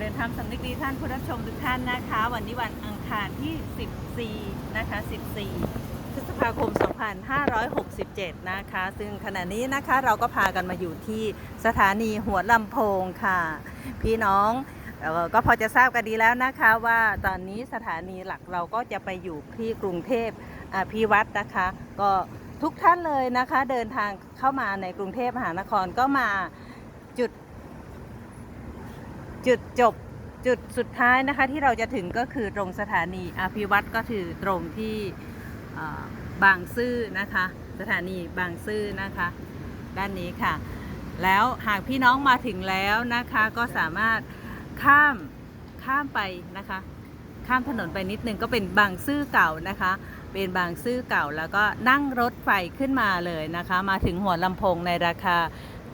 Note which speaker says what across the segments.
Speaker 1: เริญธรรมสำนึกดีท่านผู้รับชมทุกท่านนะคะ วันนี้วันอังคารที่ 14 นะคะ 14 พฤษภาคม 2567 นะคะ ซึ่งขณะนี้นะคะเราก็พากันมาอยู่ที่สถานีหัวลำโพงค่ะ พี่น้องก็พอจะทราบกันดีแล้วนะคะว่าตอนนี้สถานีหลักเราก็จะไปอยู่ที่กรุงเทพอภิวัตรนะคะ ก็ทุกท่านเลยนะคะ เดินทางเข้ามาในกรุงเทพมหานครก็มา จุดจบจุดสุดท้ายนะคะที่เราจะถึงก็คือตรงสถานีอภิวัตรก็คือตรงที่บางซื่อนะคะ สถานีบางซื่อนะคะ ด้านนี้ค่ะ แล้วหากพี่น้องมาถึงแล้วนะคะก็สามารถข้ามข้ามไปนะคะ ข้ามถนนไปนิดนึงก็เป็นบางซื่อเก่านะคะ เป็นบางซื่อเก่าแล้วก็นั่งรถไฟขึ้นมาเลยนะคะ มาถึงหัวลำโพงในราคา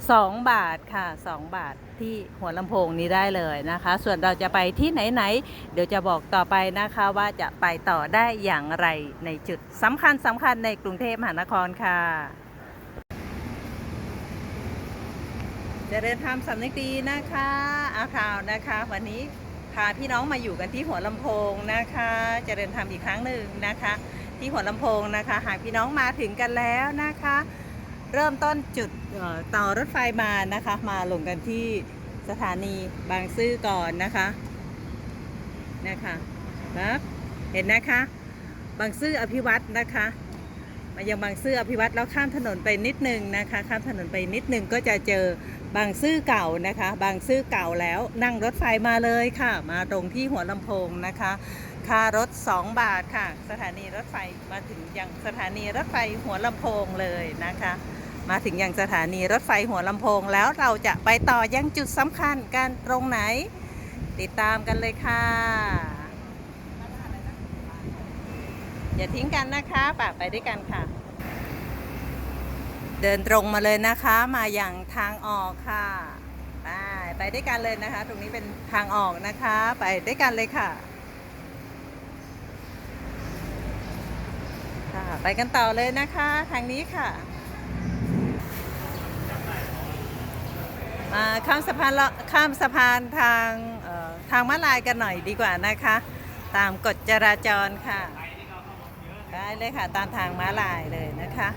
Speaker 1: 2 บาทค่ะ 2 บาทที่หัวลำโพงนี้ได้เลยนะคะ ส่วนเราจะไปที่ไหนๆเดี๋ยวจะบอกต่อไปนะคะว่าจะไปต่อได้อย่างไรในจุดสำคัญสำคัญในกรุงเทพมหานครค่ะเจริญธรรมสำนึกดีนะคะอาข่าวนะคะ วันนี้พาพี่น้องมาอยู่กันที่หัวลำโพงนะคะเจริญธรรมอีกครั้งหนึ่งนะคะ ที่หัวลำโพงนะคะ หากพี่น้องมาถึงกันแล้วนะคะ เริ่มต้นจุดต่อรถไฟมานะคะ มาลงกันที่สถานีบางซื่อก่อนนะคะนะคะครับเห็นนะคะ บางซื่ออภิวัตนะคะมายังบางซื่ออภิวัตแล้วข้ามถนนไปนิดนึงนะคะ ข้ามถนนไปนิดนึงก็จะเจอบางซื่อเก่านะคะ บางซื่อเก่าแล้วนั่งรถไฟมาเลยค่ะ มาตรงที่หัวลำโพงนะคะ ค่ารถ 2 บาทค่ะ สถานีรถไฟมาถึงยังสถานีรถไฟหัวลำโพงเลยนะคะ มาถึงยังสถานีรถไฟหัวลำโพงแล้วเราจะไปต่อยังจุดสำคัญกันตรงไหน ติดตามกันเลยค่ะ อย่าทิ้งกันนะคะปะไปด้วยกันค่ะ เดินตรงมาเลยนะคะมาอย่างทางออกค่ะไปไปด้วยกันเลยนะคะ ตรงนี้เป็นทางออกนะคะ ไปด้วยกันเลยค่ะค่ะ ไปกันต่อเลยนะคะ ทางนี้ค่ะ มาข้ามสะพานข้ามสะพานทางทางม้าลายกันหน่อยดีกว่านะคะ ตามกฎจราจรค่ะได้เลยค่ะ ตามทางม้าลายเลยนะคะ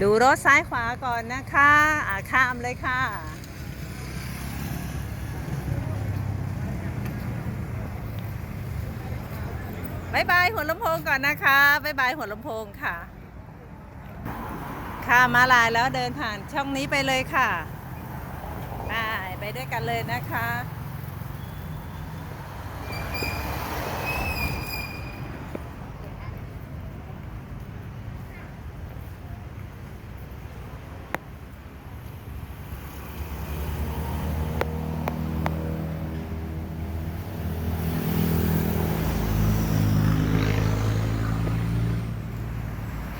Speaker 1: ดูรถซ้ายขวาก่อนนะคะอ่าข้ามเลยค่ะบายบายหัวลำโพงก่อนนะคะบายบายหัวลำโพงค่ะข้ามมาลายแล้วเดินผ่านช่องนี้ไปเลยค่ะ ไปไปด้วยกันเลยนะคะ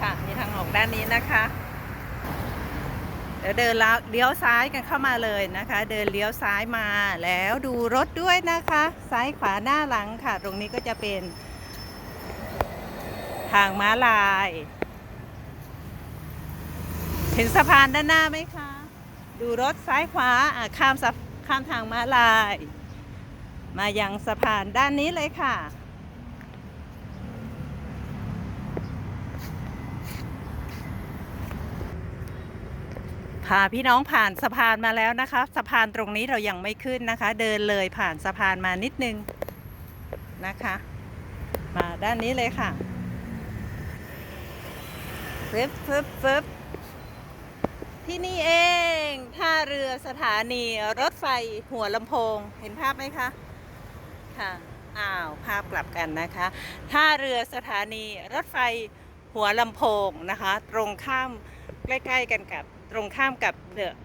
Speaker 1: ค่ะมีทางออกด้านนี้นะคะ เดี๋ยวเดินแล้วเลี้ยวซ้ายกันเข้ามาเลยนะคะ เดินเลี้ยวซ้ายมาแล้วดูรถด้วยนะคะ ซ้ายขวาหน้าหลังค่ะ ตรงนี้ก็จะเป็น ทางม้าลาย เห็นสะพานด้านหน้าไหมคะ ดูรถซ้ายขวาข้ามข้ามทางม้าลาย มายังสะพานด้านนี้เลยค่ะ พาพี่น้องผ่านสะพานมาแล้วนะคะ สะพานตรงนี้เรายังไม่ขึ้นนะคะ เดินเลยผ่านสะพานมานิดนึงนะคะ มาด้านนี้เลยค่ะฟึบฟึบฟึบที่นี่เองท่าเรือสถานีรถไฟหัวลำโพง เห็นภาพไหมคะค่ะอ้าวภาพกลับกันนะคะท่าเรือสถานีรถไฟหัวลำโพงนะคะ ตรงข้ามใกล้ ๆ กันกับ ตรงข้ามกับเดอะ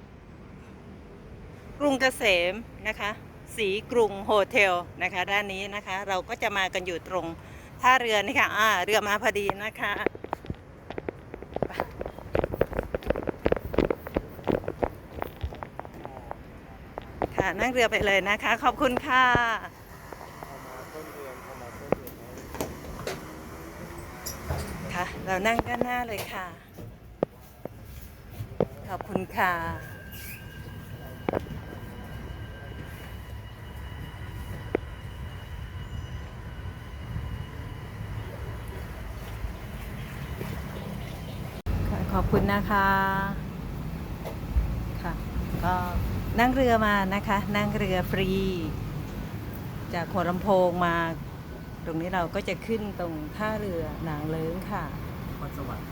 Speaker 1: กรุงเกษมนะคะ สีกรุงโฮเทลนะคะ ด้านนี้นะคะ เราก็จะมากันอยู่ตรงท่าเรือนี่ค่ะอ่าเรือมาพอดีนะคะค่ะนั่งเรือไปเลยนะคะ ขอบคุณค่ะค่ะ เรานั่งด้านหน้าเลยค่ะ ขอบคุณค่ะ ขอบคุณนะคะค่ะก็นั่งเรือมานะคะ นั่งเรือฟรี จากหัวลำโพงมา ตรงนี้เราก็จะขึ้นตรงท่าเรือหนางเลิ้งค่ะ
Speaker 2: พรสวั
Speaker 1: สดิ์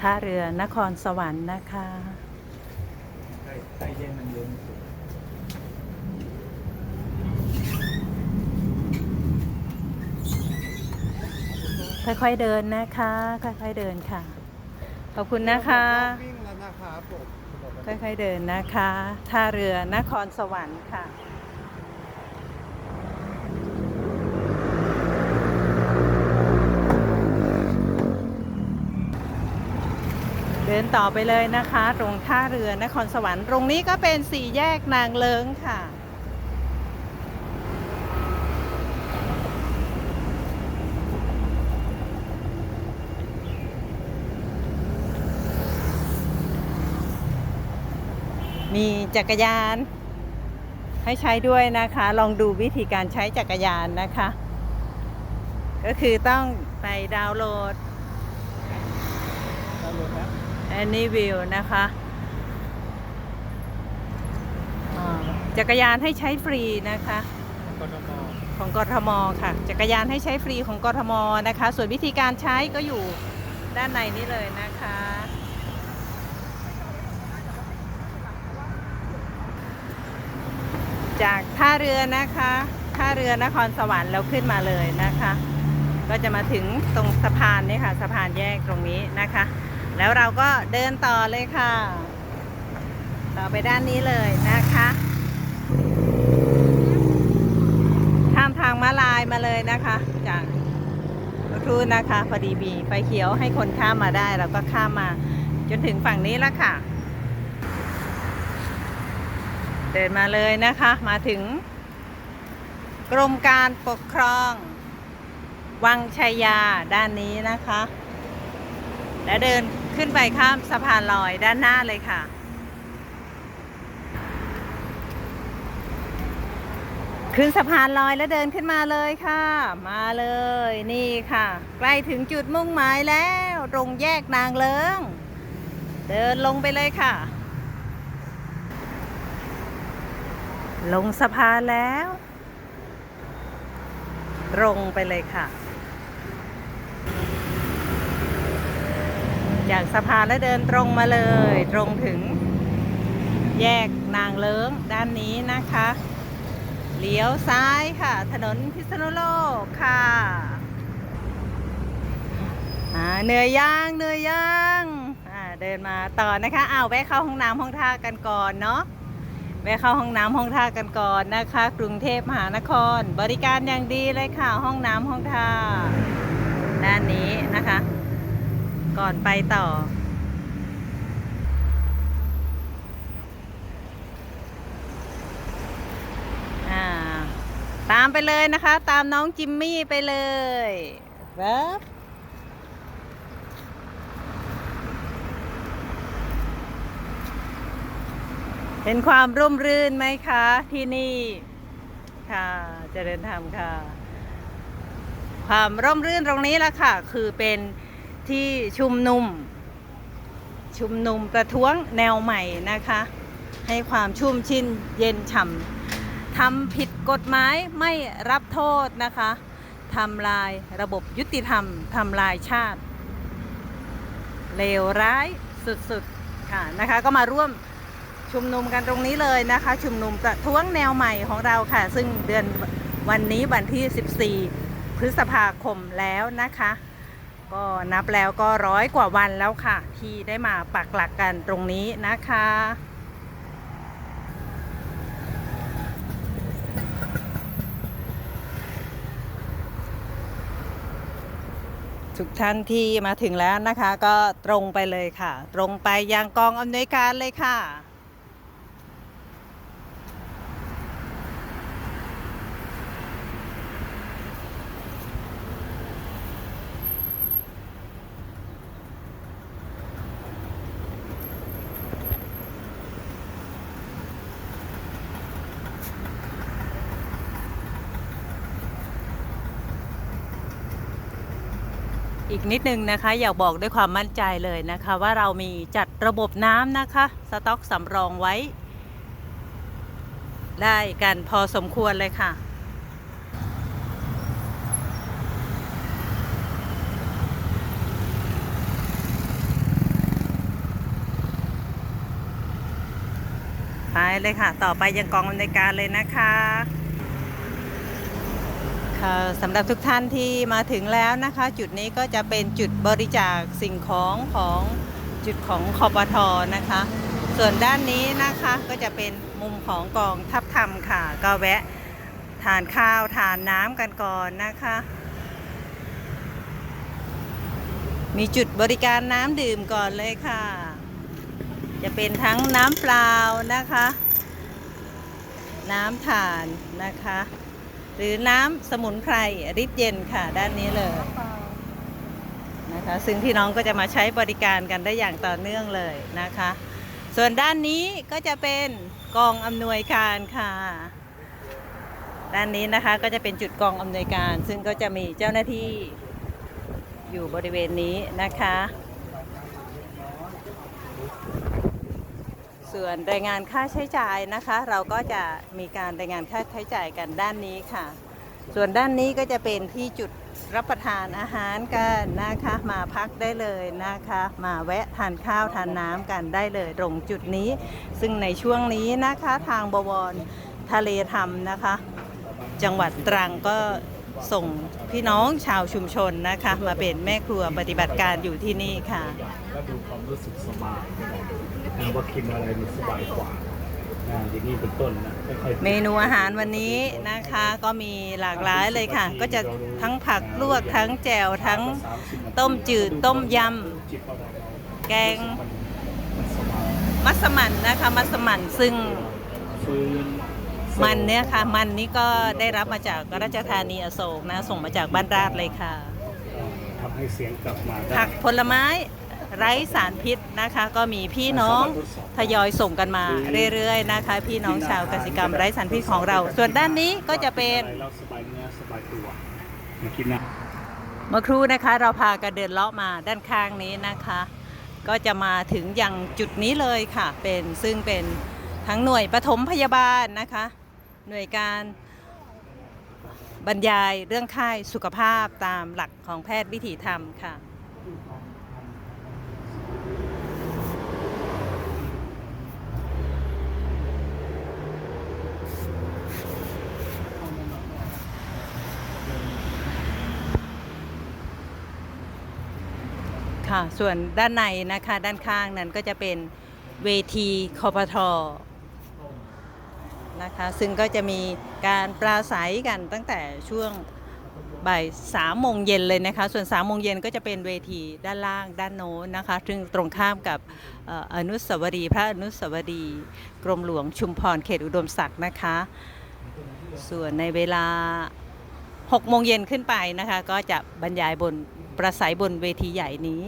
Speaker 1: ท่าเรือนครสวรรค์นะคะ
Speaker 2: ใกล้ใกล้แยกมันเยอะสุด
Speaker 1: ค่อยๆเดินนะคะ ค่อยๆเดินค่ะ ขอบคุณนะคะ
Speaker 3: วิ่งแล้วนะครับผม
Speaker 1: ค่อยๆเดินนะคะ ท่าเรือนครสวรรค์ค่ะ เดินต่อไปเลยนะคะ ตรงท่าเรือนครสวรรค์ ตรงนี้ก็เป็นสี่แยกนางเลิงค่ะ มีจักรยาน ให้ใช้ด้วยนะคะ ลองดูวิธีการใช้จักรยานนะคะ ก็คือต้องไปดาวน์โหลด
Speaker 2: ดาวน์โหลดแล้ว
Speaker 1: Anyview นะคะอ่าจักรยานให้ใช้ฟรีนะคะ
Speaker 2: กทม
Speaker 1: ของกทมค่ะ จักรยานให้ใช้ฟรีของกทมนะคะ ส่วนวิธีการใช้ก็อยู่ด้านในนี้เลยนะคะจากท่าเรือนะคะ ท่าเรือนครสวรรค์เราขึ้นมาเลยนะคะ ก็จะมาถึงตรงสะพานนี่ค่ะ สะพานแยกตรงนี้นะคะ แล้วเราก็เดินต่อเลยค่ะ ต่อไปด้านนี้เลยนะคะข้ามทางม้าลายมาเลยนะคะจากรถครูนะคะพอดีมีไฟเขียวให้คนข้ามมาได้เราก็ข้ามมาจนถึงฝั่งนี้แล้วค่ะ เดินมาเลยนะคะมาถึง กรมการปกครอง วังชัยยาด้านนี้นะคะ และเดิน ขึ้นไปข้ามสะพานลอยด้านหน้าเลยค่ะ ขึ้นสะพานลอยแล้วเดินขึ้นมาเลยค่ะ มาเลยนี่ค่ะ ใกล้ถึงจุดมุ่งหมายแล้วตรงแยกนางเลิง เดินลงไปเลยค่ะ ลงสะพานแล้วตรงไปเลยค่ะ จากสะพานแล้วเดินตรงมาเลย ตรงถึง แยกนางเลิ้งด้านนี้นะคะ เลี้ยวซ้ายค่ะ ถนนพิษณุโลกค่ะเหนื่อยย่างเหนื่อยย่างเดินมาต่อนะคะอ้าวแวะเข้าห้องน้ำห้องท่ากันก่อนเนาะแวะเข้าห้องน้ำห้องท่ากันก่อนนะคะ กรุงเทพมหานคร บริการอย่างดีเลยค่ะ ห้องน้ำห้องท่าด้านนี้นะคะ ก่อนไปต่ออ่าตามไปเลยนะคะ ตามน้องจิมมี่ไปเลยแวบเห็นความร่มรื่นไหมคะ ที่นี่ค่ะเจริญธรรมค่ะ ความร่มรื่นตรงนี้ละค่ะ คือเป็น ที่ชุมนุม ชุมนุมประท้วงแนวใหม่นะคะ ให้ความชุ่มชินเย็นฉ่ำทำผิดกฎหมายไม่รับโทษนะคะทำลายระบบยุติธรรมทำลายชาติ เลวร้ายสุดๆค่ะนะคะ ก็มาร่วมชุมนุมกันตรงนี้เลยนะคะ ชุมนุมประท้วงแนวใหม่ของเราค่ะ ซึ่งเดือนวันนี้วันที่ 14 พฤษภาคมแล้วนะคะ ก็นับแล้วก็ร้อยกว่าวันแล้วค่ะ ที่ได้มาปักหลักกันตรงนี้นะคะทุกท่านที่มาถึงแล้วนะคะ ก็ตรงไปเลยค่ะ ตรงไปยังกองอำนวยการเลยค่ะ อีกนิดนึงนะคะ อยากบอกด้วยความมั่นใจเลยนะคะ ว่าเรามีจัดระบบน้ำนะคะ สต็อกสำรองไว้ ได้กันพอสมควรเลยค่ะไปเลยค่ะ ต่อไปยังกองอำนวยการเลยนะคะค่ะ สำหรับทุกท่านที่มาถึงแล้วนะคะ จุดนี้ก็จะเป็นจุดบริจาคสิ่งของของจุดของคอปทอนะคะ ส่วนด้านนี้นะคะก็จะเป็นมุมของกองทัพธรรมค่ะ ก็แวะทานข้าวทานน้ำกันก่อนนะคะ มีจุดบริการน้ำดื่มก่อนเลยค่ะ จะเป็นทั้งน้ำเปล่านะคะ น้ำถ่านนะคะ หรือน้ำสมุนไพรริบเย็นค่ะ ด้านนี้เลยนะคะ ซึ่งพี่น้องก็จะมาใช้บริการกันได้อย่างต่อเนื่องเลยนะคะ ส่วนด้านนี้ก็จะเป็นกองอำนวยการค่ะ ด้านนี้นะคะก็จะเป็นจุดกองอำนวยการ ซึ่งก็จะมีเจ้าหน้าที่อยู่บริเวณนี้นะคะ ส่วนรายงานค่าใช้จ่ายนะคะ เราก็จะมีการรายงานค่าใช้จ่ายกันด้านนี้ค่ะ ส่วนด้านนี้ก็จะเป็นที่จุดรับประทานอาหารกันนะคะ มาพักได้เลยนะคะ มาแวะทานข้าวทานน้ำกันได้เลยตรงจุดนี้ ซึ่งในช่วงนี้นะคะทางบวรทะเลธรรมนะคะ จังหวัดตรังก็ส่งพี่น้องชาวชุมชนนะคะ มาเป็นแม่ครัวปฏิบัติการอยู่ที่นี่ค่ะ
Speaker 2: ก็ดูความรู้สึกสบาย นะว่ากินอะไรมันสบายกว่านะอย่างนี้เป็นต้นนะไม่ค่อย
Speaker 1: เมนูอาหารวันนี้นะคะก็มีหลากหลายเลยค่ะ ก็จะทั้งผักลวกทั้งแจ่วทั้งต้มจืดต้มยำ
Speaker 2: จิบเอาไว้
Speaker 1: แกง
Speaker 2: มันมันสบาย
Speaker 1: มัสมั่นนะคะมัสมั่นซึ่ง
Speaker 2: ฟื้น
Speaker 1: มันเนี่ยค่ะมันนี้ก็ได้รับมาจากราชธานีอโศกนะส่งมาจากบ้านราชเลยค่ะ
Speaker 2: เอ่อทำให้เสียงกลับมาได้
Speaker 1: ผักผลไม้ ไร้สารพิษนะคะ ก็มีพี่น้องทยอยส่งกันมาเรื่อยๆนะคะ พี่น้องชาวกสิกรรมไร้สารพิษของเรา ส่วนด้านนี้ก็จะเป็น
Speaker 2: เราสบายเนื้อสบายตัวมากินนะ
Speaker 1: เมื่อครู่นะคะเราพากันเดินเลาะมาด้านข้างนี้นะคะ ก็จะมาถึงยังจุดนี้เลยค่ะ เป็นซึ่งเป็นทั้งหน่วยปฐมพยาบาลนะคะ หน่วยการบรรยายเรื่องค่ายสุขภาพตามหลักของแพทย์วิถีธรรมค่ะ ค่ะ ส่วนด้านในนะคะ ด้านข้างนั้นก็จะเป็นเวทีคอปทอนะคะ ซึ่งก็จะมีการปราศัยกันตั้งแต่ช่วงบ่ายสามโมงเย็นเลยนะคะ ส่วนสามโมงเย็นก็จะเป็นเวทีด้านล่างด้านโน้นนะคะ ซึ่งตรงข้ามกับเอ่ออนุสาวรีย์พระอนุสาวรีย์กรมหลวงชุมพรเขตอุดมศักดิ์นะคะ ส่วนในเวลา6โมงเย็นขึ้นไปนะคะ ก็จะบรรยายบน ประสัยบนเวทีใหญ่นี้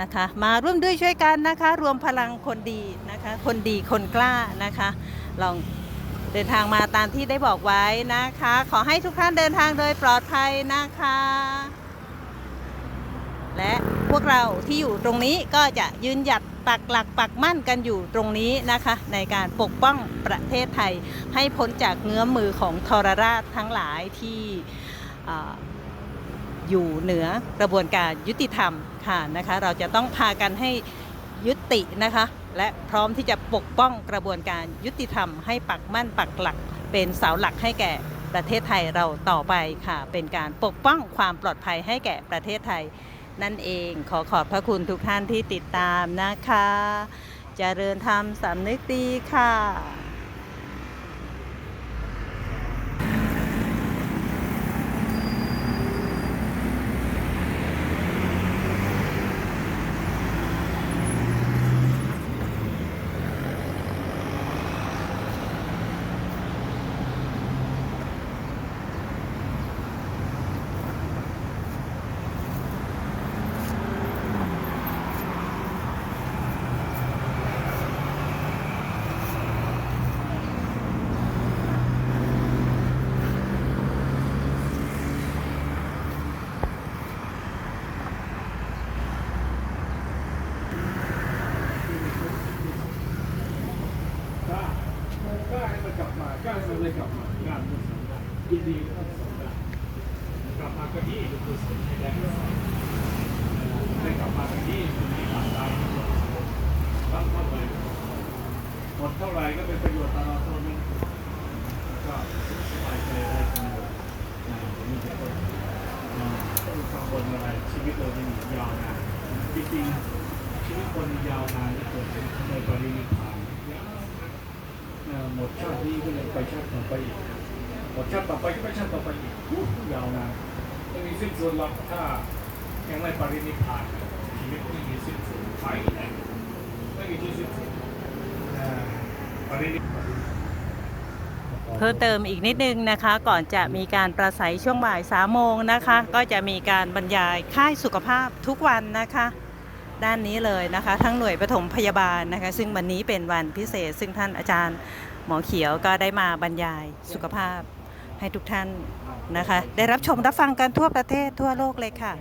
Speaker 1: นะคะ มาร่วมด้วยช่วยกันนะคะ รวมพลังคนดีนะคะ คนดีคนกล้านะคะ ลองเดินทางมาตามที่ได้บอกไว้นะคะ ขอให้ทุกท่านเดินทางโดยปลอดภัยนะคะ และพวกเราที่อยู่ตรงนี้ก็จะยืนหยัดปักหลักปักมั่นกันอยู่ตรงนี้นะคะ ในการปกป้องประเทศไทยให้พ้นจากเงื้อมมือของทรราชทั้งหลายที่ อยู่เหนือกระบวนการยุติธรรมค่ะนะคะเราจะต้องพากันให้ยุตินะคะ และพร้อมที่จะปกป้องกระบวนการยุติธรรมให้ปักมั่นปักหลัก เป็นเสาหลักให้แก่ประเทศไทยเราต่อไปค่ะ เป็นการปกป้องความปลอดภัยให้แก่ประเทศไทย นั่นเองขอขอบพระคุณทุกท่านที่ติดตามนะคะเจริญธรรมสำนึกดีค่ะ
Speaker 2: ก็ให้มันกลับมาก็ให้มันเลยกลับมากานมันสำคัญยินดีก็ต้องสำคัญกลับมาก็ดีก็คือสนใจได้ได้กลับมาก็ดีคือมีหลักใจตั้งเท่าไหร่หมดเท่าไหร่ก็เป็นประโยชน์ตลอดตัวนึงก็สบายใจได้ทั้งหมดนะนี่จะต้องต้องกังวลอะไรชีวิตเราจะมียาวนานจริงๆชีวิตคนยาวนานที่เกิดในปรินิพพาน หมดชาตินี้ก็เลยไปชาติต่อไปอีกหมดชาติต่อไปก็ไปชาติต่อไปอีกยาวนานไม่มีสิ้นสุดหรอกถ้ายังไม่ปรินิพพานชีวิตไม่มีสิ้นสุดไปไหนไม่มีที่สิ้นสุดปรินิพพาน
Speaker 1: เพิ่มเติมอีกนิดนึงนะคะ ก่อนจะมีการประสัยช่วงบ่ายสามโมงนะคะ ก็จะมีการบรรยายค่ายสุขภาพทุกวันนะคะ ด้านนี้เลยนะคะ ทั้งหน่วยปฐมพยาบาลนะคะ ซึ่งวันนี้เป็นวันพิเศษ ซึ่งท่านอาจารย์หมอเขียวก็ได้มาบรรยายสุขภาพให้ทุกท่านนะคะ ได้รับชมรับฟังกันทั่วประเทศทั่วโลกเลยค่ะ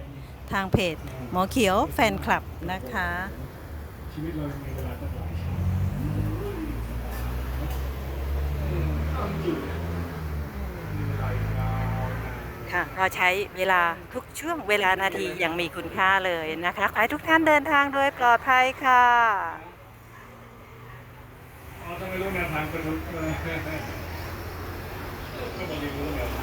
Speaker 1: ทางเพจหมอเขียวแฟนคลับนะคะ
Speaker 2: ชีวิตเรามีเวลาตั้งหลายชาติต้องอยู่มีเวลาอีกยาวนาน
Speaker 1: ค่ะ เราใช้เวลาทุกช่วงเวลานาทีอย่างมีคุณค่าเลยนะคะขอให้ทุกท่านเดินทางโดยปลอดภัยค่ะ
Speaker 2: ต้องไม่รู้แนวทางเป็นทุกก็บอกเรียนรู้แนวทาง